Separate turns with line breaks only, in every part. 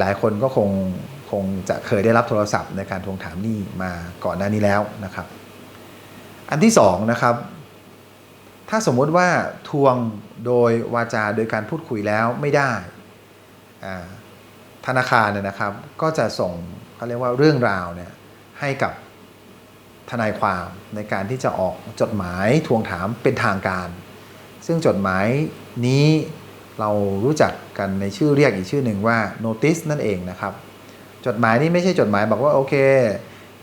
หลาย ๆ คนก็คงคงจะเคยได้รับโทรศัพท์ในการทวงถามหนี้มาก่อนหน้านี้แล้วนะครับ อันที่สองนะครับ ถ้าสมมติว่าทวงโดยวาจาโดยการพูดคุยแล้วไม่ได้ ธนาคารเนี่ยนะครับ ก็จะส่งเขาเรียกว่าเรื่องราวเนี่ยให้กับทนายความในการที่จะออกจดหมายทวงถามเป็นทางการ ซึ่งจดหมายนี้ เรารู้จักกันในชื่อเรียกอีกชื่อหนึ่งว่า notice นั่นเองนะครับ จดหมายนี้ไม่ใช่จดหมายบอกว่าโอเค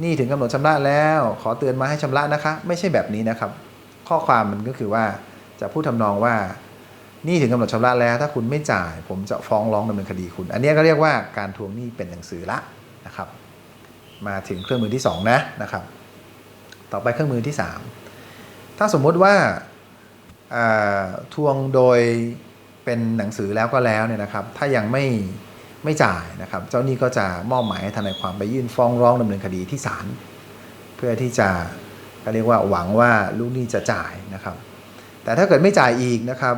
นี่ถึงกำหนดชำระแล้ว ขอเตือนมาให้ชำระนะคะ ไม่ใช่แบบนี้นะครับ ข้อความมันก็คือว่าจะพูดทำนองว่า นี่ถึงกำหนดชำระแล้ว ถ้าคุณไม่จ่าย ผมจะฟ้องร้องดำเนินคดีคุณ อันนี้ก็เรียกว่าการทวงหนี้เป็นหนังสือละนะครับ มาถึงเครื่องมือที่สองนะนะครับ ต่อไปเครื่องมือที่สามถ้าสมมุติว่าทวงโดย เป็นหนังสือแล้วก็แล้วเนี่ยนะครับ ถ้ายังไม่ไม่จ่ายนะครับ เจ้าหนี้ก็จะมอบหมายให้ทนายความไปยื่นฟ้องร้องดำเนินคดีที่ศาลเพื่อที่จะก็เรียกว่าหวังว่าลูกหนี้จะจ่ายนะครับ แต่ถ้าเกิดไม่จ่ายอีกนะครับ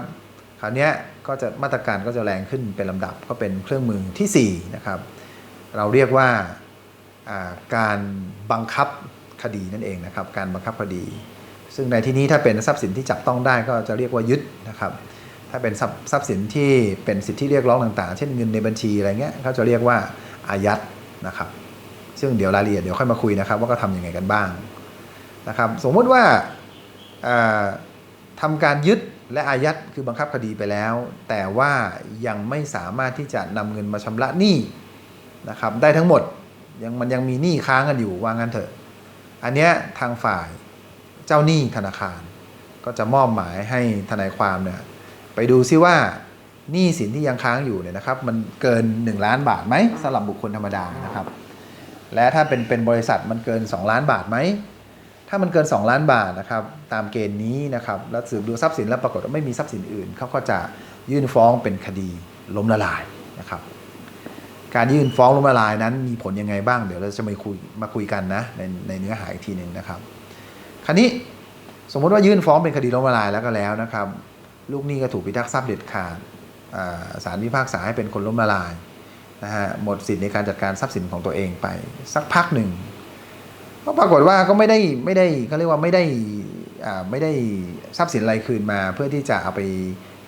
คราวนี้ก็จะมาตรการก็จะแรงขึ้นเป็นลำดับก็เป็นเครื่องมือทีสี่4นะครับเราเรียกว่าการบังคับคดีนั่นเองนะครับ การบังคับคดี ซึ่งในที่นี้ถ้าเป็นทรัพย์สินที่จับต้องได้ก็จะเรียกว่ายึดนะครับ ถ้าเป็นทรัพย์สินที่เป็นสิทธิเรียกร้องต่างๆ เช่นเงินในบัญชีอะไรเงี้ยเขาจะเรียกว่าอายัดนะครับ ซึ่งเดี๋ยวรายละเอียดเดี๋ยวค่อยมาคุยนะครับ ว่าก็ทำยังไงกันบ้างนะครับ สมมุติว่าอ่าทำการยึดและอายัดคือบังคับคดีไปแล้ว แต่ว่ายังไม่สามารถที่จะนำเงินมาชำระหนี้นะครับ ได้ทั้งหมดยังมันยังมีหนี้ค้างกันอยู่ว่างั้นเถอะ อันเนี้ยทางฝ่ายเจ้าหนี้ธนาคาร ก็จะมอบหมายให้ทนายความเนี่ย ไปดูซิว่าหนี้สินที่ยังค้างอยู่เนี่ยนะครับ มันเกิน 1 ล้านบาทไหมสำหรับบุคคลธรรมดานะครับ และถ้าเป็นเป็นบริษัทมันเกิน 2 ล้านบาทไหมถ้ามันเกิน 2 ล้านบาทนะครับ ตามเกณฑ์นี้นะครับแล้วสืบดูทรัพย์สินแล้วปรากฏว่าไม่มีทรัพย์สินอื่นเขาก็จะยื่นฟ้องเป็นคดีล้มละลายนะครับการยื่นฟ้องล้มละลายนั้นมีผลยังไงบ้างเดี๋ยวเราจะมาคุยมาคุยกันนะในในเนื้อหาอีกทีหนึ่งนะครับ คราวนี้สมมติว่ายื่นฟ้องเป็นคดีล้มละลายแล้วก็แล้วนะครับ ลูกหนี้ก็ถูกพิทักษ์ทรัพย์เด็ดขาดอ่าศาลพิพากษาให้เป็นคนล้มละลายนะฮะหมดสิทธิ์ในการจัดการทรัพย์สินของตัวเองไป สักพักหนึ่งก็ปรากฏว่าก็ไม่ได้ไม่ได้เขาเรียกว่าไม่ได้ไม่ได้ทรัพย์สินอะไรคืนมา เพื่อที่จะเอาไป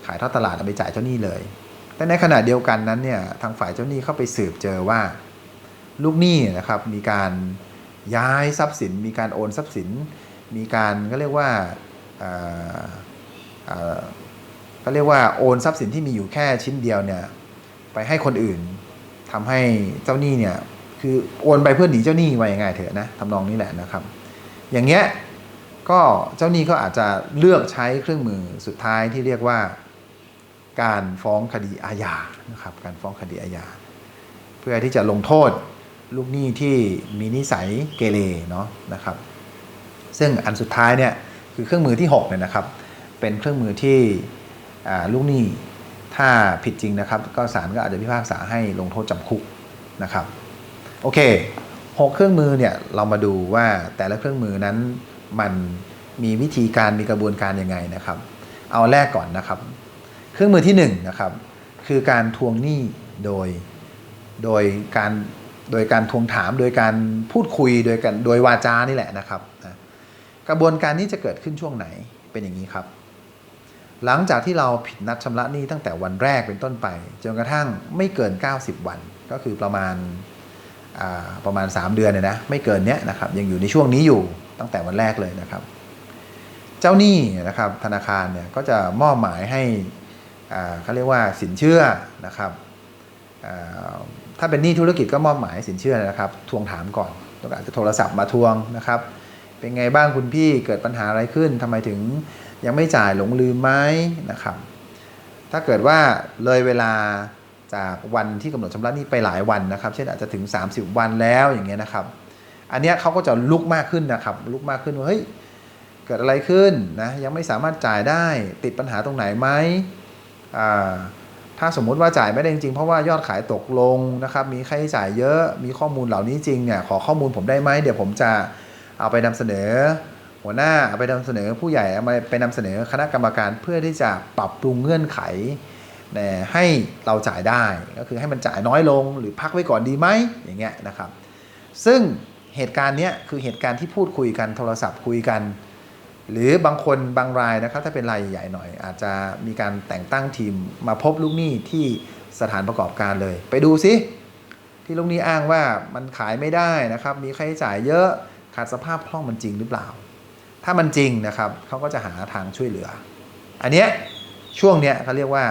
ขายทอดตลาดเอาไปจ่ายเจ้าหนี้เลย แต่ในขณะเดียวกันนั้นเนี่ยทางฝ่ายเจ้าหนี้เข้าไปสืบเจอว่าลูกหนี้นะครับมีการย้ายทรัพย์สิน มีการโอนทรัพย์สิน มีการก็เรียกว่า ก็เรียกว่าโอนทรัพย์สินที่มีอยู่แค่ชิ้นเดียวเนี่ยไปให้คนอื่นทำให้เจ้าหนี้เนี่ยคือโอนไปเพื่อหนีเจ้าหนี้ไว้ยังไงเถอะนะทำนองนี้แหละนะครับ อย่างเงี้ยก็เจ้าหนี้ก็อาจจะเลือกใช้เครื่องมือสุดท้ายที่เรียกว่าการฟ้องคดีอาญานะครับการฟ้องคดีอาญาเพื่อที่จะลงโทษลูกหนี้ที่มีนิสัยเกเรเนาะนะครับ ซึ่งอันสุดท้ายเนี่ยคือเครื่องมือที่6เนี่ยนะครับ เป็นเครื่องมือที่ ลูกหนี้ถ้าผิดจริงนะครับ ก็ศาลก็อาจจะพิพากษาให้ลงโทษจำคุกนะครับโอเคหกเครื่องมือเนี่ยเรามาดูว่าแต่ละเครื่องมือนั้นมันมีวิธีการมีกระบวนการยังไงนะครับ เอาแรกก่อนนะครับ เครื่องมือที่1นงนะครับ คือการทวงหนี้โดยโดยการโดยการทวงถามโดยการพูดคุยโดยการโดยวาจานี่แหละนะครับ กระบวนการนี้จะเกิดขึ้นช่วงไหนเป็นอย่างนี้ครับ หลังจากที่เราผิดนัดชำระหนี้ตั้งแต่วันแรกเป็นต้นไป จนกระทั่งไม่เกิน 90 วัน ก็คือประมาณาประมาณ 3 เดือนเนี่ยนะไม่เกินเนี้ยนะครับยังอยู่ในช่วงนี้อยู่ตั้งแต่วันแรกเลยนะครับ เจ้าหนี้นะครับธนาคารเนี่ยก็จะมอบหมายให้อ่าเขาเรียกว่าสินเชื่อนะครับอ่าถ้าเป็นหนี้ธุรกิจก็มอบหมายสินเชื่อนะครับทวงถามก่อนต้องอาจจะโทรศัพท์มาทวงนะครับ เป็นไงบ้างคุณพี่เกิดปัญหาอะไรขึ้นทำไมถึง ยังไม่จ่ายหลงลืมไหมนะครับ ถ้าเกิดว่าเลยเวลาจากวันที่กำหนดชำระหนี้ไปหลายวันนะครับ เช่นอาจจะถึง 30 วันแล้วอย่างเงี้ยนะครับ อันเนี้ยเขาก็จะลุกมากขึ้นนะครับ ลุกมากขึ้นว่าเฮ้ยเกิดอะไรขึ้นนะยังไม่สามารถจ่ายได้ติดปัญหาตรงไหนไหมอ่าถ้าสมมุติว่าจ่ายไม่ได้จริงๆ เพราะว่ายอดขายตกลงนะครับ มีค่าใช้จ่ายเยอะมีข้อมูลเหล่านี้จริงเนี่ยขอข้อมูลผมได้ไหมเดี๋ยวผมจะเอาไปนำเสนอ หัวหน้าเอาไปนำเสนอผู้ใหญ่เอาไปไปนำเสนอคณะกรรมการเพื่อที่จะปรับปรุงเงื่อนไขให้เราจ่ายได้ก็คือให้มันจ่ายน้อยลงหรือพักไว้ก่อนดีไหมอย่างเงี้ยนะครับ ซึ่งเหตุการณ์เนี้ยคือเหตุการณ์ที่พูดคุยกันโทรศัพท์คุยกัน หรือบางคนบางรายนะครับถ้าเป็นรายใหญ่หน่อย อาจจะมีการแต่งตั้งทีมมาพบลูกหนี้ที่สถานประกอบการเลย ไปดูซิที่ลูกหนี้อ้างว่ามันขายไม่ได้นะครับ มีค่าใช้จ่ายเยอะขาดสภาพคล่องมันจริงหรือเปล่า ถ้ามันจริงนะครับเขาก็จะหาทางช่วยเหลือ อันเนี้ยช่วงเนี้ยเขาเรียกว่า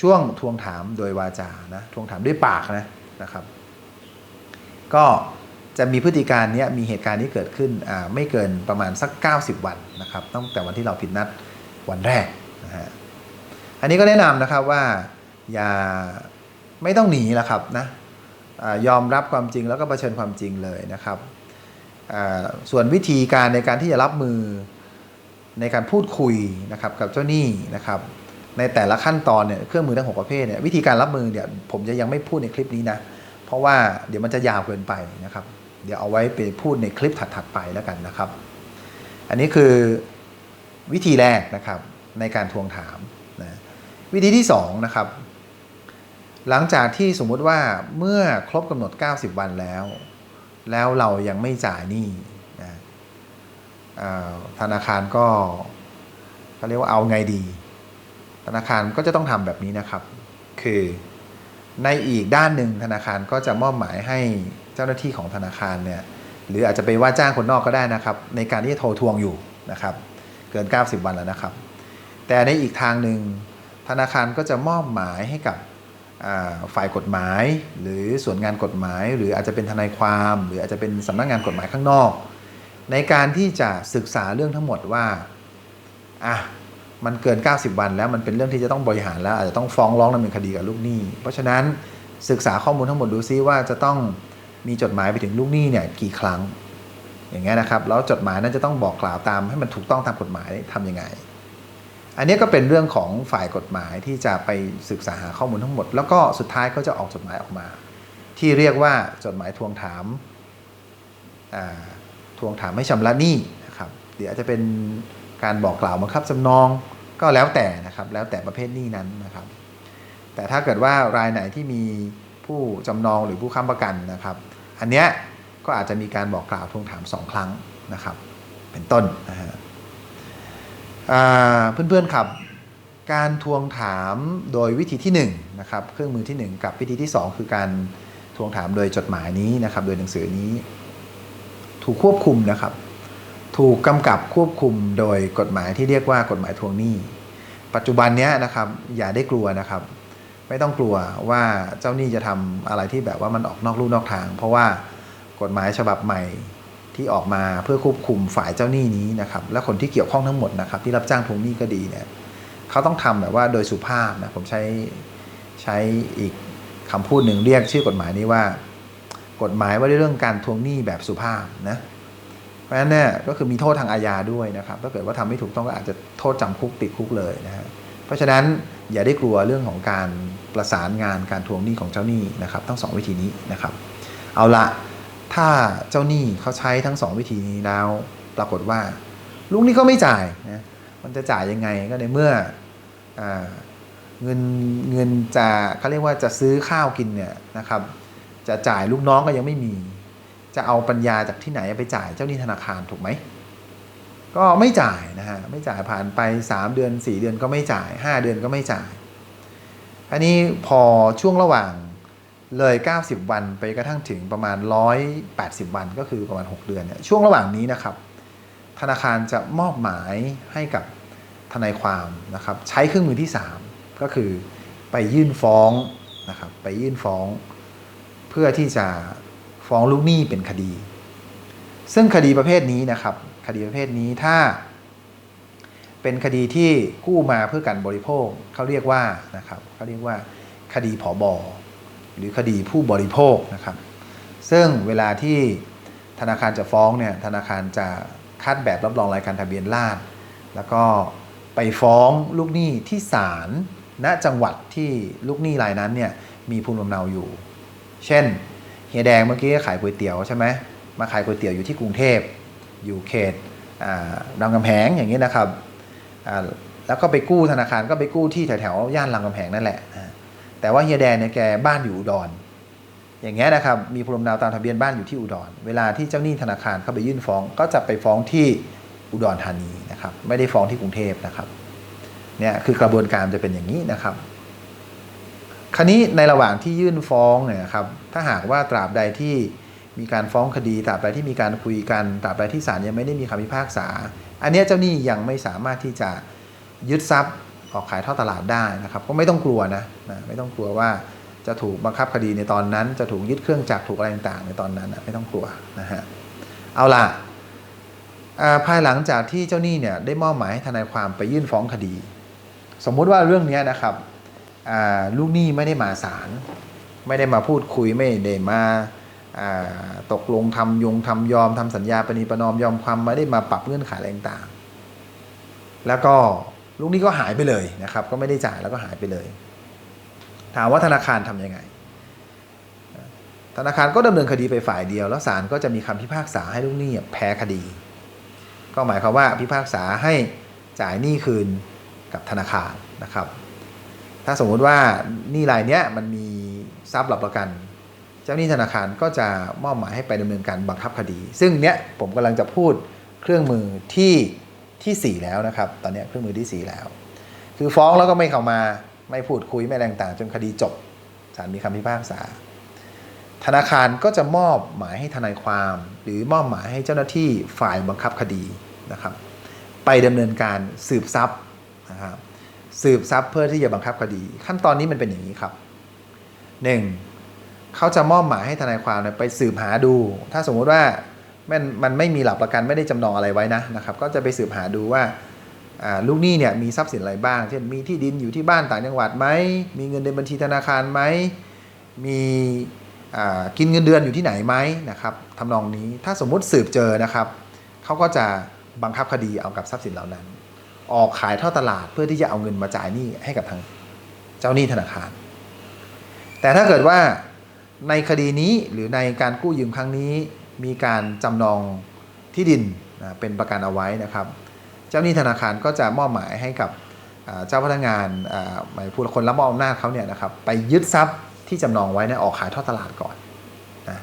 ช่วงทวงถามโดยวาจานะทวงถามด้วยปากนะนะครับ ก็จะมีพฤติการเนี้ยมีเหตุการณ์นี้เกิดขึ้นอ่าไม่เกินประมาณสัก 90 วันนะครับตั้งแต่วันที่เราผิดนัดวันแรกนะฮะอันนี้ก็แนะนำนะครับว่าอย่าไม่ต้องหนีละครับนะอยอมรับความจริงแล้วก็เผชิญความจริงเลยนะครับ ส่วนวิธีการในการที่จะรับมือในการพูดคุยนะครับกับเจ้าหนี้นะครับในแต่ละขั้นตอนเนี่ยเครื่องมือทั้งหกประเภทเนี่ยวิธีการรับมือเนี่ยผมจะยังไม่พูดในคลิปนี้นะ เพราะว่าเดี๋ยวมันจะยาวเกินไปนะครับ เดี๋ยวเอาไว้ไปพูดในคลิปถัดๆไปแล้วกันนะครับ อันนี้คือวิธีแรกนะครับในการทวงถามนะวิธีที่2นะครับหลังจากที่สมมุติว่าเมื่อครบกำหนด 90 วันแล้ว แล้วเรายังไม่จ่ายหนี้นะธนาคารก็เขาเรียกว่าเอาไงดี ธนาคารก็จะต้องทำแบบนี้นะครับ คือในอีกด้านหนึ่งธนาคารก็จะมอบหมายให้เจ้าหน้าที่ของธนาคารเนี่ยหรืออาจจะไปว่าจ้างคนนอกก็ได้นะครับ ในการที่จะโทรทวงอยู่นะครับ เกิน 90 วันแล้วนะครับ แต่ในอีกทางหนึ่งธนาคารก็จะมอบหมายให้กับ ฝ่ายกฎหมาย หรือส่วนงานกฎหมาย หรืออาจจะเป็นทนายความ หรืออาจจะเป็นสำนักงานกฎหมายข้างนอก ในการที่จะศึกษาเรื่องทั้งหมดว่าอะมันเกิน 90 วันแล้วมันเป็นเรื่องที่จะต้องบริหารแล้วอาจจะต้องฟ้องร้องดำเนินคดีกับลูกหนี้ เพราะฉะนั้นศึกษาข้อมูลทั้งหมดดูซิว่าจะต้องมีจดหมายไปถึงลูกหนี้เนี่ยกี่ครั้ง อย่างเงี้ยนะครับแล้วจดหมายนั้นจะต้องบอกกล่าวตามให้มันถูกต้องตามกฎหมายทำยังไง อันนี้ก็เป็นเรื่องของฝ่ายกฎหมายที่จะไปศึกษาหาข้อมูลทั้งหมด แล้วก็สุดท้ายก็จะออกจดหมายออกมา ที่เรียกว่าจดหมายทวงถามาทวงถามให้ชำระหนี้นะครับเดี๋ยวอาจจะเป็นการบอกกล่าวบังคับจำนองก็แล้วแต่นะครับแล้วแต่ประเภทหนี้นั้นนะครับ แต่ถ้าเกิดว่ารายไหนที่มีผู้จำนองหรือผู้ค้ำประกันนะครับ อันเนี้ยก็อาจจะมีการบอกกล่าวทวงถามสองครั้งนะครับ เป็นต้นนะฮะ เพื่อนๆครับ การทวงถามโดยวิธีที่1นงนะครับเครื่องมือที่ 1 กับวิธีที่ 2 คือการทวงถามโดยจดหมายนี้นะครับ โดยหนังสือนี้ ถูกควบคุมนะครับ ถูกกำกับควบคุมโดยกฎหมายที่เรียกว่ากฎหมายทวงหนี้ ปัจจุบันนี้นะครับ อย่าได้กลัวนะครับ ไม่ต้องกลัวว่าเจ้าหนี้จะทำอะไรที่แบบว่ามันออกนอกลู่นอกทาง เพราะว่ากฎหมายฉบับใหม่ ที่ออกมาเพื่อควบคุมฝ่ายเจ้าหนี้นี้นะครับ และคนที่เกี่ยวข้องทั้งหมดนะครับ ที่รับจ้างทวงหนี้ก็ดีเนี่ยเขาต้องทำแบบว่าโดยสุภาพนะผมใช้ใช้อีกคำพูดหนึ่งเรียกชื่อกฎหมายนี้ว่า กฎหมายว่าด้วยเรื่องการทวงหนี้แบบสุภาพนะเพราะฉะนั้นเนี่ยก็คือมีโทษทางอาญาด้วยนะครับถ้าเกิดว่าทำไม่ถูกต้องก็อาจจะโทษจำคุกติดคุกเลยนะฮะเพราะฉะนั้นอย่าได้กลัวเรื่องของการประสานงานการทวงหนี้ของเจ้าหนี้นะครับทั้งสองวิธีนี้นะครับ เอาละ ถ้าเจ้าหนี้เขาใช้ทั้งสองวิธีนี้แล้ว ปรากฏว่า ลูกนี้ก็ไม่จ่ายนะมันจะจ่ายยังไงก็ในเมื่ออเงินเงินจะเขาเรียกว่าจะซื้อข้าวกินเนี่ยนะครับ จะจ่ายลูกน้องก็ยังไม่มี จะเอาปัญญาจากที่ไหนไปจ่ายเจ้าหนี้ธนาคารถูกไหมก็ไม่จ่ายนะฮะไม่จ่ายผ่านไป 3 เดือน 4 เดือนก็ไม่จ่าย 5 เดือนก็ไม่จ่าย อันนี้พอช่วงระหว่าง เลย 90 วันไปกระทั่งถึงประมาณ 180 วันก็คือประมาณ 6 เดือนเนี่ยช่วงระหว่างนี้นะครับ ธนาคารจะมอบหมายให้กับทนายความนะครับ ใช้เครื่องมือที่ 3 ก็คือไปยื่นฟ้องนะครับ ไปยื่นฟ้อง เพื่อที่จะฟ้องลูกหนี้เป็นคดี ซึ่งคดีประเภทนี้นะครับ คดีประเภทนี้ถ้า เป็นคดีที่กู้มาเพื่อการบริโภคเขาเรียกว่านะครับเขาเรียกว่าคดีผอบอ หรือคดีผู้บริโภคนะครับ ซึ่งเวลาที่ธนาคารจะฟ้องเนี่ยธนาคารจะคัดแบบรับรองรายการทะเบียนราษฎรแล้วก็ไปฟ้องลูกหนี้ที่ศาลณจังหวัดที่ลูกหนี้รายนั้นเนี่ยมีภูมิลำเนาอยู่ เช่นเฮียแดงเมื่อกี้ขายก๋วยเตี๋ยวใช่ไหมมาขายก๋วยเตี๋ยวอยู่ที่กรุงเทพอยู่เขตรามคำแหงอย่างนี้นะครับแล้วก็ไปกู้ธนาคารก็ไปกู้ที่แถวๆย่านรามคำแหงนั่นแหละ แต่ว่าเฮียแดงเนี่ยแกบ้านอยู่อุดร อย่างเงี้ยนะครับมีภูมิลำเนาตามทะเบียนบ้านอยู่ที่อุดร เวลาที่เจ้าหนี้ธนาคารเข้าไปยื่นฟ้อง ก็จะไปฟ้องที่อุดรธานีนะครับ ไม่ได้ฟ้องที่กรุงเทพนะครับเนี่ยคือกระบวนการจะเป็นอย่างนี้นะครับ คราวนี้ในระหว่างที่ยื่นฟ้องเนี่ยครับถ้าหากว่าตราบใดที่มีการฟ้องคดีตราบใดที่มีการคุยกันตราบใดที่ศาลยังไม่ได้มีคำพิพากษา อันนี้เจ้าหนี้ยังไม่สามารถที่จะยึดทรัพย์ ออกขายท่อตลาดได้นะครับ ก็ไม่ต้องกลัวนะนะไม่ต้องกลัวว่าจะถูกบังคับคดีในตอนนั้น จะถูกยึดเครื่องจักรถูกอะไรต่างๆในตอนนั้นนะไม่ต้องกลัวนะฮะเอาล่ะภายหลังจากที่เจ้าหนี้เนี่ยได้มอบหมายให้ทนายความไปยื่นฟ้องคดี สมมุติว่าเรื่องนี้นะครับลูกหนี้ไม่ได้มาศาลไม่ได้มาพูดคุยไม่ได้มาาตกลงทำยงทำยอมทำสัญญาปณีประนอมยอมความไม่ได้มาปรับเงื่อนไขอะไรต่าง แล้วก็ ลูกนี้ก็หายไปเลยนะครับ ก็ไม่ได้จ่ายแล้วก็หายไปเลย ถามว่าธนาคารทำยังไง ธนาคารก็ดำเนินคดีไปฝ่ายเดียว แล้วศาลก็จะมีคำพิพากษาให้ลูกหนี้แพ้คดี ก็หมายความว่าพิพากษาให้จ่ายหนี้คืนกับธนาคารนะครับ ถ้าสมมุติว่าหนี้รายเนี้ยมันมีทรัพย์หลักประกัน เจ้าหนี้ธนาคารก็จะมอบหมายให้ไปดำเนินการบังคับคดี ซึ่งเนี้ยผมกำลังจะพูดเครื่องมือที่ ที่ 4 แล้วนะครับ ตอนนี้เครื่องมือที่ 4 แล้ว คือฟ้องแล้วก็ไม่เข้ามาไม่พูดคุยไม่อะไรต่างจนคดีจบศาลมีคำพิพากษา ธนาคารก็จะมอบหมายให้ทนายความ หรือมอบหมายให้เจ้าหน้าที่ฝ่ายบังคับคดีนะครับ ไปดำเนินการสืบทรัพย์นะครับสืบทรัพย์เพื่อที่จะบังคับคดี ขั้นตอนนี้มันเป็นอย่างนี้ครับหนึ่งเขาจะมอบหมายให้ทนายความไปสืบหาดู ถ้าสมมุติว่า มันมันไม่มีหลักประกันไม่ได้จำนองอะไรไว้นะนะครับ ก็จะไปสืบหาดูว่าลูกหนี้เนี่ยมีทรัพย์สินอะไรบ้าง เช่นมีที่ดินอยู่ที่บ้านต่างจังหวัดไหมมีเงินในบัญชีธนาคารไหมมีกินเงินเดือนอยู่ที่ไหนไหมนะครับทำนองนี้ถ้าสมมุติสืบเจอนะครับเขาก็จะบังคับคดีเอากับทรัพย์สินเหล่านั้น ออกขายเท่าตลาดเพื่อที่จะเอาเงินมาจ่ายหนี้ให้กับทางเจ้าหนี้ธนาคาร แต่ถ้าเกิดว่าในคดีนี้หรือในการกู้ยืมครั้งนี้ มีการจำนองที่ดินนะเป็นประกันเอาไว้นะครับ เจ้าหนี้ธนาคารก็จะมอบหมายให้กับเจ้าพนักงานหมายผู้คนรับมอบอำนาจเขาเนี่ยนะครับไปยึดทรัพย์ที่จำนองไว้เนี่ยออกขายทอดตลาดก่อนนะ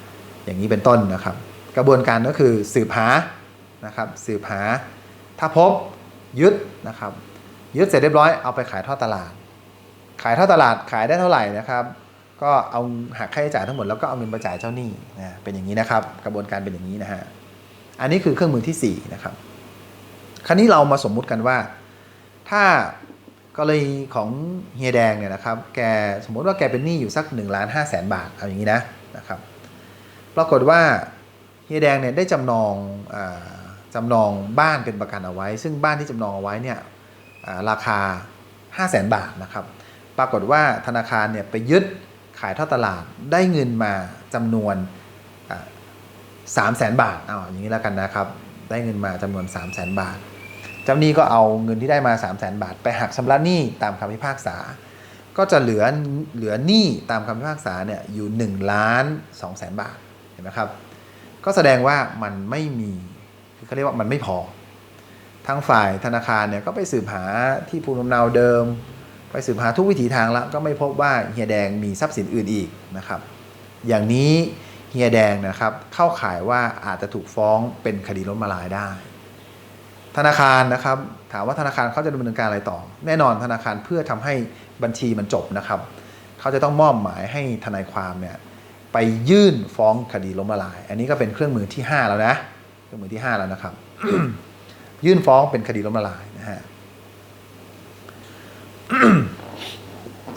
อย่างนี้เป็นต้นนะครับ กระบวนการก็คือสืบหานะครับสืบหา ถ้าพบยึดนะครับยึดเสร็จเรียบร้อยเอาไปขายทอดตลาด ขายทอดตลาดขายได้เท่าไหร่นะครับ ก็เอาหักค่าใช้จ่ายทั้งหมดแล้วก็เอาเงินมาจ่ายเจ้าหนี้นะเป็นอย่างนี้นะครับ กระบวนการเป็นอย่างนี้นะฮะอันนี้คือเครื่องมือที่สี่นะครับคราวนี้เรามาสมมุติกันว่า ถ้ากรณีของเฮียแดงเนี่ยนะครับ แกสมมติว่าแกเป็นหนี้อยู่สัก1นึ่งล้านห้าแสนบาทเอาอย่างนี้นะนะครับ ปรากฏว่าเฮียแดงเนี่ยได้จำนองอจำนองบ้านเป็นประกันเอาไว้ ซึ่งบ้านที่จำนองเอาไว้เนี่ยราคา 5 0 0แสนบาทนะครับ ปรากฏว่าธนาคารเนี่ยไปยึด ขายท่อตลาดได้เงินมาจำนวนสามแสนบาทเอาอย่างนี้แล้วกันนะครับ ได้เงินมาจำนวน3 0 0แสนบาทเจ้าหนี้ก็เอาเงินที่ได้มา3 0 0แสนบาท ไปหักชำระหนี้ตามคำพิพากษา ก็จะเหลือเหลือหนี้ตามคำพิพากษาเนี่ยอยู่1ล้าน2แสนบาทเห็นไหมครับ ก็แสดงว่ามันไม่มีคือเขาเรียกว่ามันไม่พอทางฝ่ายธนาคารเนี่ยก็ไปสืบหาที่ภูมิลำเนาเดิม ไปสืบหาทุกวิถีทางแล้วก็ไม่พบว่าเฮียแดงมีทรัพย์สินอื่นอีกนะครับ อย่างนี้เฮียแดงนะครับเข้าข่ายว่าอาจจะถูกฟ้องเป็นคดีล้มละลายได้ ธนาคารนะครับถามว่าธนาคารเขาจะดำเนินการอะไรต่อ แน่นอนธนาคารเพื่อทำให้บัญชีมันจบนะครับเขาจะต้องมอบหมายให้ทนายความเนี่ยไปยื่นฟ้องคดีล้มละลาย อันนี้ก็เป็นเครื่องมือที่ 5 แล้วนะ เครื่องมือที่ 5 แล้วนะครับ ยื่นฟ้องเป็นคดีล้มละลายนะฮะ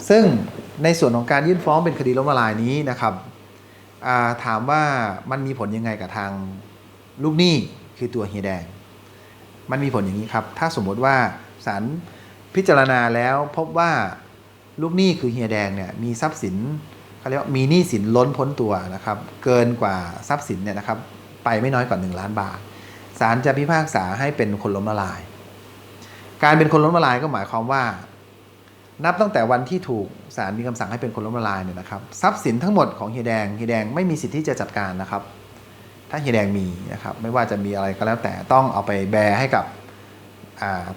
ซึ่งในส่วนของการยื่นฟ้องเป็นคดีล้มละลายนี้นะครับาถามว่ามันมีผลยังไงกับทางลูกหนี้คือตัวเฮียแดง มันมีผลอย่างนี้ครับ ถ้าสมมติว่าศาลพิจารณาแล้วพบว่าลูกหนี้คือเฮียแดงเนี่ยมีทรัพย์สินเขาเรียกว่ามีหนี้สินล้นพ้นตัวนะครับ เกินกว่าทรัพย์สินเนี่ยนะครับ ไปไม่น้อยกว่า 1 ล้านบาทศาลจะพิพากษาให้เป็นคนล้มละลาย การเป็นคนล้มละลายก็หมายความว่า นับตั้งแต่วันที่ถูกศาลมีคำสั่งให้เป็นคนล้มละลายเนี่ยนะครับทรัพย์สินทั้งหมดของเฮียแดงเฮียแดงไม่มีสิทธิ์ที่จะจัดการนะครับ ถ้าเฮียแดงมีนะครับไม่ว่าจะมีอะไรก็แล้วแต่ต้องเอาไปแบร์ให้กับ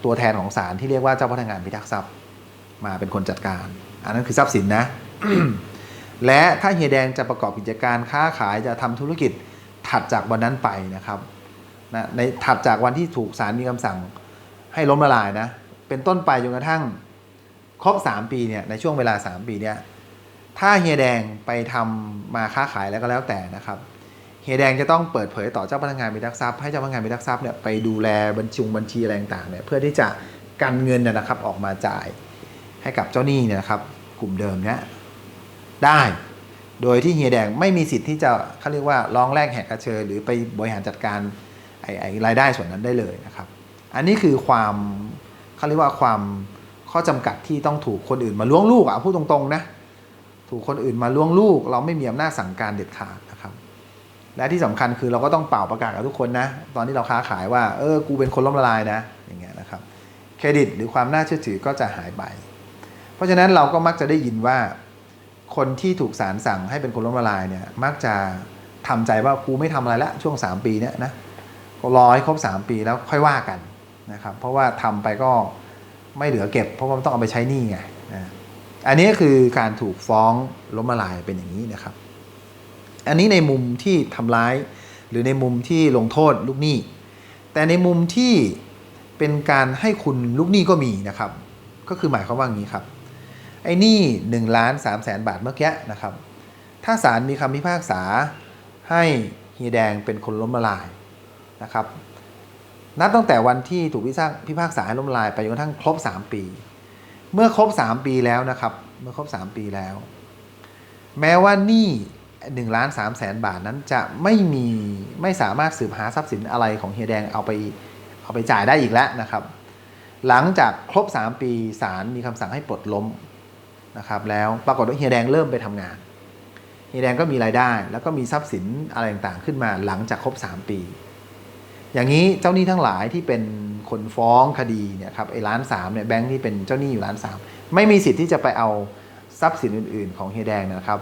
ตัวแทนของศาลที่เรียกว่าเจ้าพนักงานพิทักษ์ทรัพย์มาเป็นคนจัดการ อันนั้นคือทรัพย์สินนะ และถ้าเฮียแดงจะประกอบกิจการค้าขายจะทำธุรกิจถัดจากวันนั้นไปนะครับนะในถัดจากวันที่ถูกศาลมีคำสั่งให้ล้มละลายนะเป็นต้นไปจนกระทั่ง ครบ 3 ปีเนี่ยในช่วงเวลา 3 ปีเนี่ยถ้าเฮียแดงไปทำมาค้าขายแล้วก็แล้วแต่นะครับเฮียแดงจะต้องเปิดเผยต่อเจ้าพนักงานมีทักทรัพย์ให้เจ้าพนักงานมีทักทรัพย์เนี่ยไปดูแลบัญชีบัญชีอะไรต่างเนี่ยเพื่อที่จะกันเงินเนยนะครับออกมาจ่ายให้กับเจ้าหนี้เนี่ยนะครับ กลุ่มเดิมเนี่ยได้ โดยที่เฮียแดงไม่มีสิทธิ์ที่จะเขาเรียกว่าร้องแรกแหกกระเชอหรือไปบริหารจัดการไอ้ไอ้รายได้ส่วนนั้นได้เลยนะครับ อันนี้คือความเขาเรียกว่าความ ข้อจำกัดที่ต้องถูกคนอื่นมาล้วงลูกอะพูดตรงๆนะถูกคนอื่นมาล้วงลูก เราไม่มีอำนาจสั่งการเด็ดขาดนะครับ และที่สำคัญคือเราก็ต้องเป่าประกาศกับทุกคนนะ ตอนที่เราค้าขายว่าเออกูเป็นคนล้มละลายนะอย่างเงี้ยนะครับเครดิตหรือความน่าเชื่อถือก็จะหายไป เพราะฉะนั้นเราก็มักจะได้ยินว่า คนที่ถูกศาลสั่งให้เป็นคนล้มละลายเนี่ยมักจะทำใจว่ากูไม่ทำอะไรละช่วง 3 ปีเนี่ยนะก็รอให้ครบ 3 ปีแล้วค่อยว่ากันนะครับเพราะว่าทำไปก็ ไม่เหลือเก็บ เพราะว่ามันต้องเอาไปใช้หนี้ไงอันนี้คือการถูกฟ้องล้มละลายเป็นอย่างนี้นะครับ อันนี้ในมุมที่ทำร้ายหรือในมุมที่ลงโทษลูกหนี้ แต่ในมุมที่เป็นการให้คุณลูกหนี้ก็มีนะครับ ก็คือหมายความว่าอย่างนี้ครับ ไอ้หนี่หนึ่งล้านสามแสนบาทเมื่อกี้นะครับ ถ้าศาลมีคำพิพากษาให้เฮียแดงเป็นคนล้มละลายนะครับ นับตั้งแต่วันที่ถูกพิพากษาพิพากษาให้ล้มละลายไปจนกระทั่งครบ 3 ปี เมื่อครบ 3 ปีแล้วนะครับ เมื่อครบ 3 ปีแล้ว แม้ว่าหนี้1ล้าน3แสนบาทนั้นจะไม่มีไม่สามารถสืบหาทรัพย์สินอะไรของเฮียแดงเอาไปเอาไปจ่ายได้อีกแล้วนะครับ หลังจากครบ 3 ปีศาลมีคำสั่งให้ปลดล้มนะครับแล้วปรากฏว่าเฮียแดงเริ่มไปทำงานเฮียแดงก็มีรายได้ แล้วก็มีทรัพย์สินอะไรต่างๆขึ้นมาหลังจากครบ 3 ปี อย่างนี้เจ้าหนี้ทั้งหลายที่เป็นคนฟ้องคดีเนี่ยครับไอ้ล้านสามเนี่ยแบงค์ที่เป็นเจ้าหนี้อยู่ล้านสามไม่มีสิทธิ์ที่จะไปเอาทรัพย์สินอื่น ๆ ของเฮียแดงนะครับ